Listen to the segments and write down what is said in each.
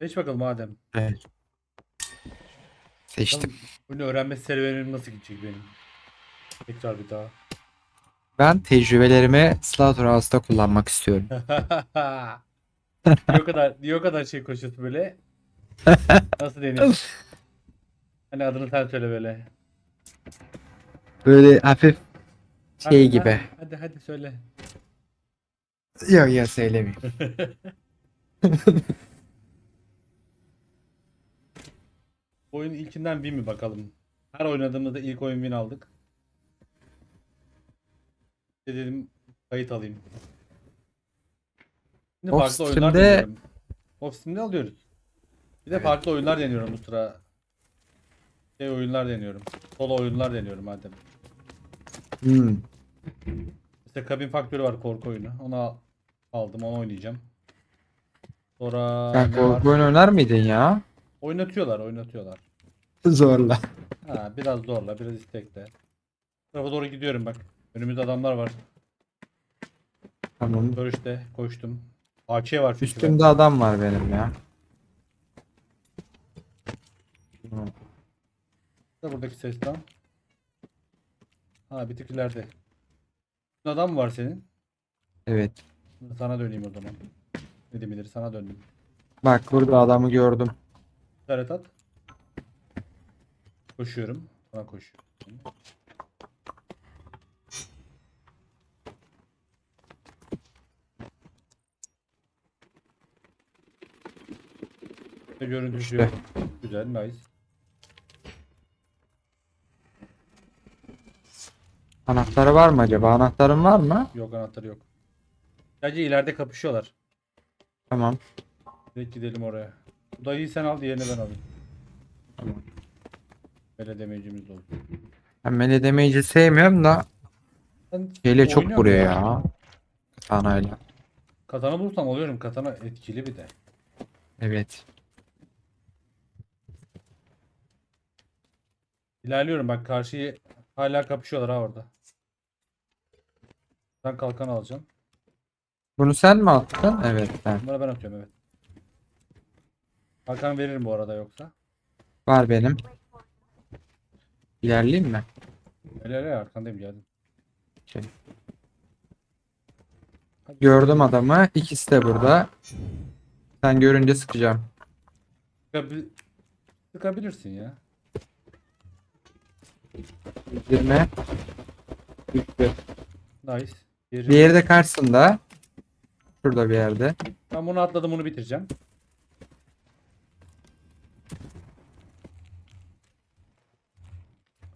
Seç bakalım madem. Evet. Seçtim. Bunu öğrenme serüvenim nasıl gidecek benim? Tekrar bir daha. Ben tecrübelerimi Slaughterhouse'da kullanmak istiyorum. niye o kadar niye o kadar şey koşuyorsun böyle? Nasıl deniyor? Hani adını sen söyle böyle. Böyle hafif Hadi, şey gibi. Hadi hadi, hadi söyle. Yok ya söylemeyeyim. Oyun ilkinden win mi bakalım? Her oynadığımızda ilk oyun win aldık. De Dedim kayıt alayım. Şimdi Off farklı oyunlar Stream'de- deniyorum. Off Stream'de alıyoruz. Bir de Evet. farklı oyunlar deniyorum bu sıra. Şey oyunlar deniyorum. Solo oyunlar deniyorum madem. Hmm. İşte Cabin Faktörü var korku oyunu. Onu al- aldım onu oynayacağım. Sonra Sen ne var? korku oyun oynar mıydın ya? Oynatıyorlar oynatıyorlar. Zorla. Ha, biraz zorla, biraz istekle. Bu tarafa doğru gidiyorum bak. Önümüzde adamlar var. Tamam. Görüşte koştum. AK var çünkü. Üstümde adam var benim ya. bende. Buradaki ses tam. Ha bir tık ileride. Adam mı var senin? Evet. Sana döneyim o zaman. Ne demilir sana döndüm. Bak burada adamı gördüm. İşaret at. Koşuyorum. Sana koşuyorum. Görüntüsü İşte. yok. Güzel, nice. Anahtarı var mı acaba? Anahtarın var mı? Yok anahtarı yok. Sadece ileride kapışıyorlar. Tamam. Direkt gidelim oraya. Bu dayıyı sen al, diğerini ben alayım. Tamam. Böyle demeyicimiz olur. Ben melee damage'i sevmiyorum da Ben şeyle çok oynuyorum vuruyor ya. Katanayla. Katana bulursam alıyorum. Katana etkili bir de. Evet. İlerliyorum bak karşıyı hala kapışıyorlar ha orada. Ben kalkan alacağım. Bunu sen mi attın? Evet ben. Bunları ben atıyorum evet. Kalkan veririm bu arada yoksa. Var benim. İlerleyeyim mi? Öyle öyle arkandayım geldim. Şey. Gördüm adamı. İkisi de burada. Sen görünce sıkacağım. Sıkabil- Sıkabilirsin ya. 20. Düştü. Nice. Yerim. Diğeri de karşısında. Şurada bir yerde. Ben bunu atladım bunu bitireceğim.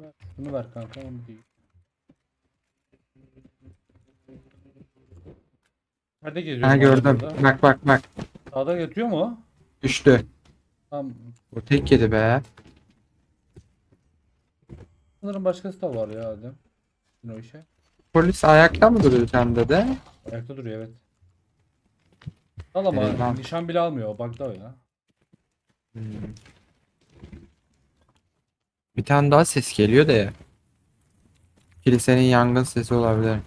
Ver, Şunu ver kanka onu değil. Nerede geziyor? Ha bu gördüm. burada? Bak bak bak. Sağda yatıyor mu o? Düştü. Tamam. Bu tek yedi be. Sanırım başkası da var ya Adem. Yine o işe. Polis ayakta mı duruyor sende de? Ayakta duruyor evet. Al ama lan. nişan bile almıyor o bug'da o ya. Hmm. Bir tane daha ses geliyor da ya. Kilisenin yangın sesi olabilir.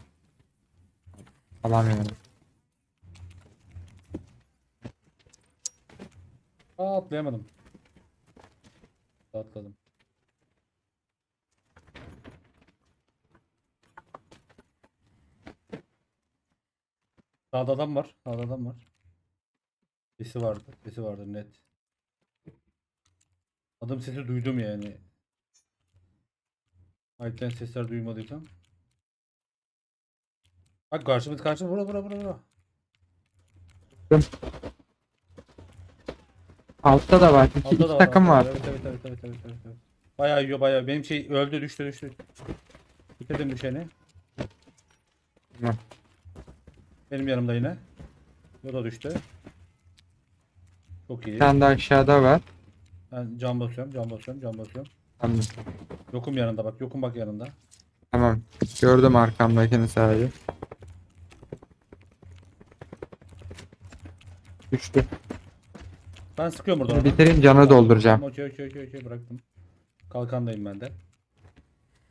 Alamıyorum. Aa atlayamadım. Atladım. Sağda adam var. Sağda adam var. Sesi vardı. Sesi vardı net. Adım sesi duydum yani. Ayıpten sesler duymadıysam. Bak karşımız karşımız bura bura bura bura. Altta da var. İki, Altta iki da takım altta var. Evet evet evet evet evet evet. evet. Bayağı yiyor bayağı. Benim şey öldü düştü düştü. Bitirdim düşeni. Tamam. Benim yanımda yine. O da düştü. Çok iyi. Bir tane de aşağıda var. Ben cam basıyorum, cam basıyorum, cam basıyorum. Tamam. Yokum yanında bak, yokum bak yanında. Tamam. Gördüm arkamdakini sadece. Düştü. Ben sıkıyorum buradan onu. bitireyim canı dolduracağım. Okey okey okey okey bıraktım. Kalkandayım ben de.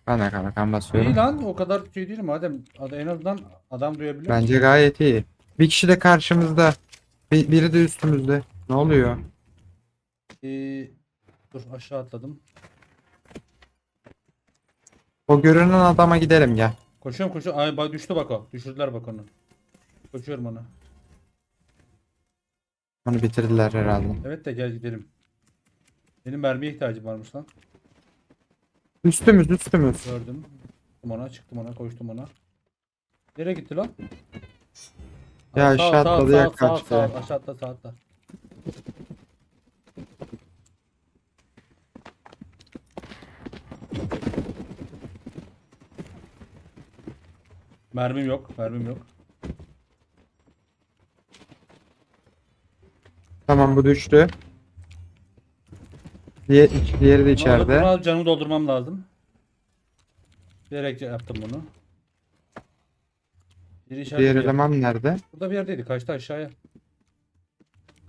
Ben de kalkan İyi basıyorum. lan o kadar şey değil madem ad- en azından adam duyabiliyor. Bence gayet iyi. Bir kişi de karşımızda. Bir- biri de üstümüzde. Ne oluyor? Ee, dur aşağı atladım. O görünen adama gidelim gel. Koşuyorum koşuyorum. Ay bak düştü bak o. Düşürdüler bak onu. Koşuyorum ona. Onu bitirdiler herhalde. Evet de gel gidelim. Benim mermiye ihtiyacım varmış lan. Üstümüz üstümüz. Gördüm. Çıktım ona, çıktım ona, koştum ona. Nereye gitti lan? Ya Aa, sağ- aşağı sağ- atladı sağ- ya sağ- kaçtı. sağ- Aşağı atla, sağ atla. Mermim yok, mermim yok. Tamam bu düştü. Diğer, diğeri de Bunu içeride. alıp canımı doldurmam lazım. Bilerek yaptım bunu. Biri Diğer eleman nerede? Burada bir yerdeydi. Kaçtı aşağıya.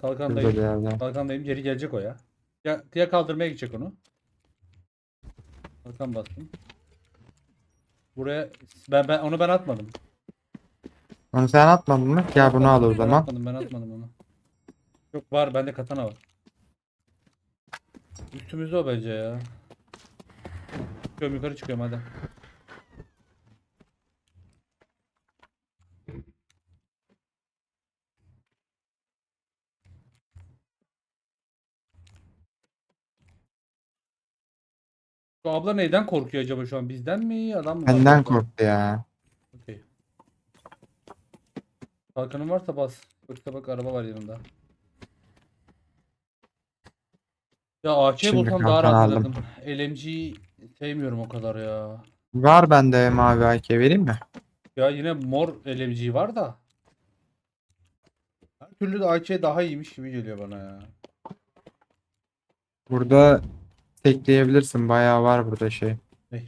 Burada bir Kalkandayım. yerde. Kalkandayım. Geri gelecek o ya. Ya, ya kaldırmaya gidecek onu. Kalkan bastım. Buraya ben, ben onu ben atmadım. Onu sen atmadın mı? Gel bunu al o Ben zaman. atmadım, ben atmadım onu. Yok var bende katana var. Üstümüzde o bence ya. Çıkıyorum yukarı çıkıyorum hadi. Bu abla neyden korkuyor acaba şu an? Bizden mi? Adam mı? Benden korktu ya. Okey. Kalkanın varsa bas. Yoksa bak araba var yanında. Ya AK Şimdi bulsam daha kalkan rahat aldım. alırdım. LMG'yi sevmiyorum o kadar ya. Var bende mavi AK vereyim mi? Ya yine mor LMG var da. Her türlü de AK daha iyiymiş gibi geliyor bana ya. Burada tekleyebilirsin. Bayağı var burada şey. Ne?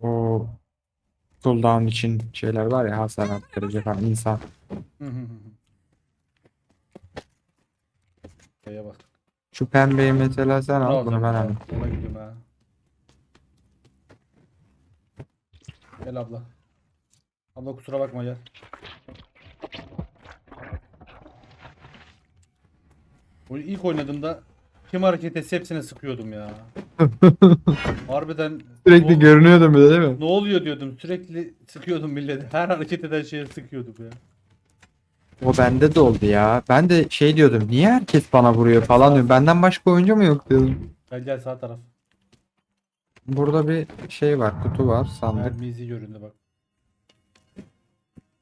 O cooldown için şeyler var ya hasar arttırıcı falan insan. Hı hı hı hı. Şeye bak. Şu pembeyi mesela sen al bunu ben alayım. Ona gidiyorum ha. Gel abla. Abla kusura bakma gel. Oyunu ilk oynadığımda kim hareket etse hepsine sıkıyordum ya. Harbiden Sürekli ol- görünüyordu bir de değil mi? ne oluyor diyordum. Sürekli sıkıyordum milleti. Her hareket eden şeye sıkıyordum ya. O bende de oldu ya. Ben de şey diyordum. Niye herkes bana vuruyor falan diyorum. Benden başka oyuncu mu yok diyordum. Gel gel sağ taraf. Burada bir şey var. Kutu var. Sandık. Mermi izi göründü bak.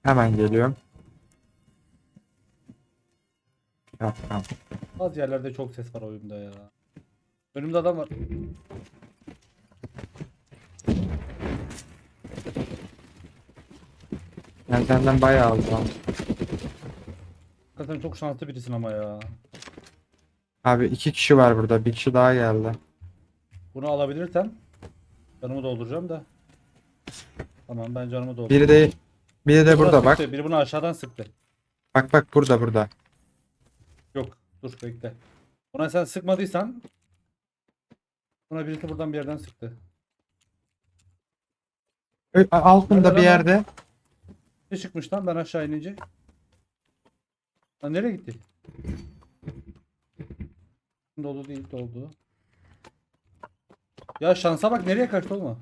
Hemen geliyorum. Yok, tamam. Bazı yerlerde çok ses var oyunda ya. Önümde adam var. Ben senden bayağı aldım. Hakikaten çok şanslı birisin ama ya. Abi iki kişi var burada. Bir kişi daha geldi. Bunu alabilirsem canımı dolduracağım da. Tamam ben canımı doldurdum. Biri de biri de Buna burada bak. Biri bunu aşağıdan sıktı. Bak bak burada burada. Dur bekle. Buna sen sıkmadıysan Buna birisi buradan bir yerden sıktı. Ö, Altında bir yerde. Ne çıkmış lan ben aşağı inince? Lan nereye gitti? Dolu değil doldu. Ya şansa bak nereye kaçtı olma.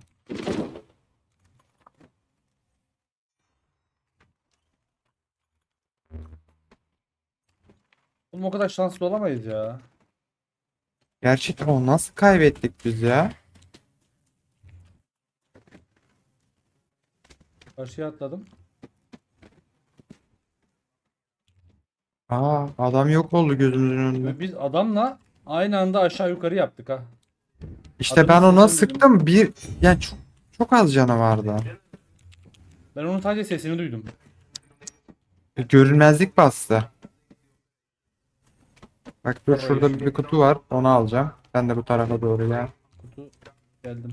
O kadar şanslı olamayız ya. Gerçekten o nasıl kaybettik biz ya? Karşıya atladım. Aa adam yok oldu gözümüzün önünde. Ve biz adamla aynı anda aşağı yukarı yaptık ha. İşte Adamın ben ona sesini sıktım. Bir yani çok, çok az canı vardı. Ben onun sadece sesini duydum. E, Görünmezlik bastı. Bak dur şurada bir, kutu var. Onu alacağım. Ben de bu tarafa doğru gel. Kutu geldim.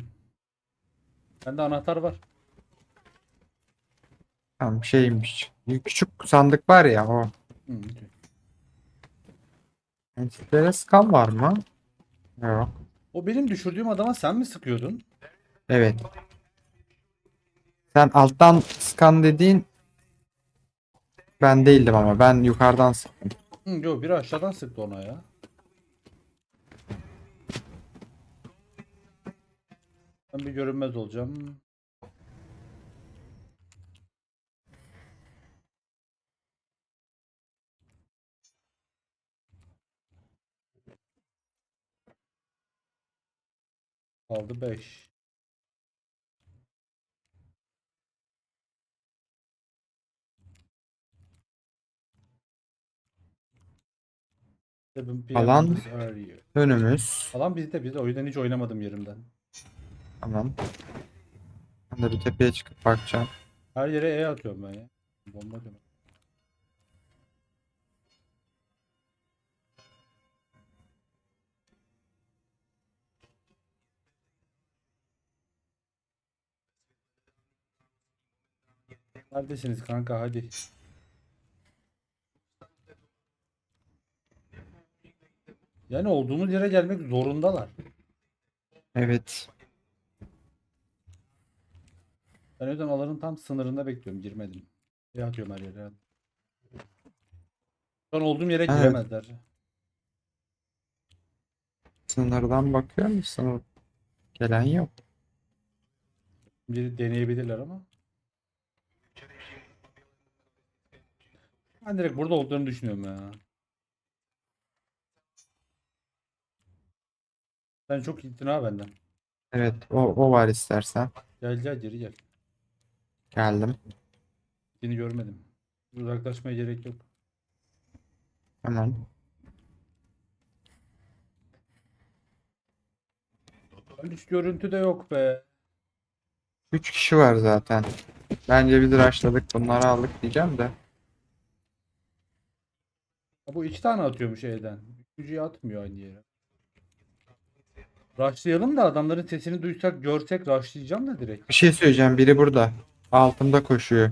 Bende anahtar var. Tamam şeymiş. Küçük sandık var ya o. Hı, okey. Scan var mı? Yok. O benim düşürdüğüm adama sen mi sıkıyordun? Evet. Sen alttan scan dediğin ben değildim ama ben yukarıdan sıktım. Hı, yo biri aşağıdan sıktı ona ya. Ben bir görünmez olacağım. Kaldı 5. Alan- Önümüz. Alan bizde bizde. O yüzden hiç oynamadım yerimden. Tamam. Ben de bir tepeye çıkıp bakacağım. Her yere E atıyorum ben ya. Bomba diyorum. Neredesiniz kanka hadi. Yani olduğumuz yere gelmek zorundalar. Evet. Ben alanın tam sınırında bekliyorum. Girmedim. E atıyorum her yere. Şu an olduğum yere Evet. giremezler. Sınırdan bakıyor musun? Gelen yok. Bir deneyebilirler ama. Ben direkt burada olduğunu düşünüyorum ya. Sen çok itina benden. Evet o, o var istersen. Gel gel geri gel. Geldim. Seni görmedim. Uzaklaşmaya gerek yok. Tamam. Hiç görüntü de yok be. 3 kişi var zaten. Bence biz rushladık bunları aldık diyeceğim de. Ha, bu iki tane atıyormuş E'den. Üçüncüyü atmıyor aynı yere. Rushlayalım da adamların sesini duysak görsek rushlayacağım da direkt. Bir şey söyleyeceğim biri burada. Altımda koşuyor.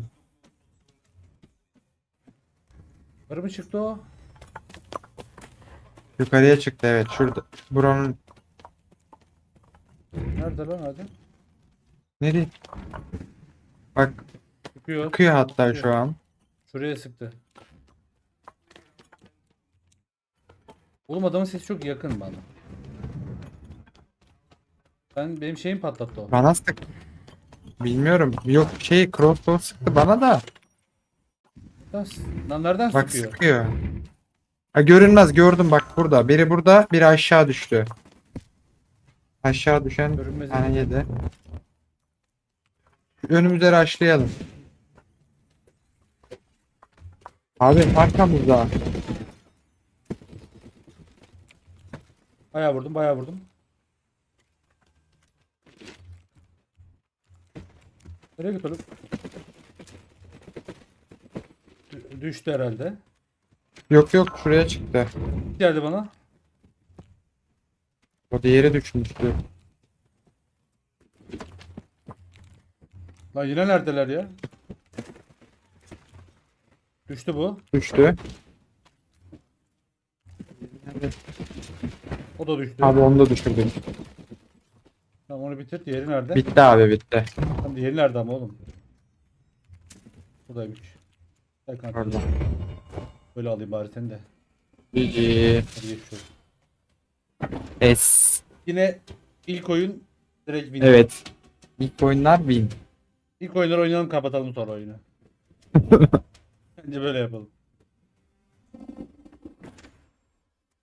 Yukarı mı çıktı o? Yukarıya çıktı evet şurada. Buranın Nerede lan hadi? nereye? Bak Çıkıyor. bakıyor hatta şu an. Şuraya sıktı. Oğlum adamın sesi çok yakın bana. Ben benim şeyim patlattı o. Bana sık. Bilmiyorum. Yok şey crossbow sıktı bana da. Lan, lan nereden Bak sıkıyor? sıkıyor. Ha görünmez gördüm bak burada. Biri burada biri aşağı düştü. Aşağı düşen bir Görünmez tane yedi. Önümüze rushlayalım. Abi arkamızda. Bayağı vurdum, bayağı vurdum. Nereye? Dü- Düştü herhalde. Yok yok şuraya çıktı. Geldi bana. O diğeri düşmüştü. Lan yine neredeler ya? Düştü bu. Düştü. O da düştü. Abi onu da düşürdüm. Tamam onu bitir. Diğeri nerede? Bitti abi bitti. Lan diğeri nerede ama oğlum? Buradaymış. Gel kanka. Pardon. Böyle alayım bari seni de. GG. Hadi geç. Es. Yine ilk oyun direkt win. Evet. İlk oyunlar win. İlk oyunları oynayalım kapatalım sonra oyunu. Bence böyle yapalım.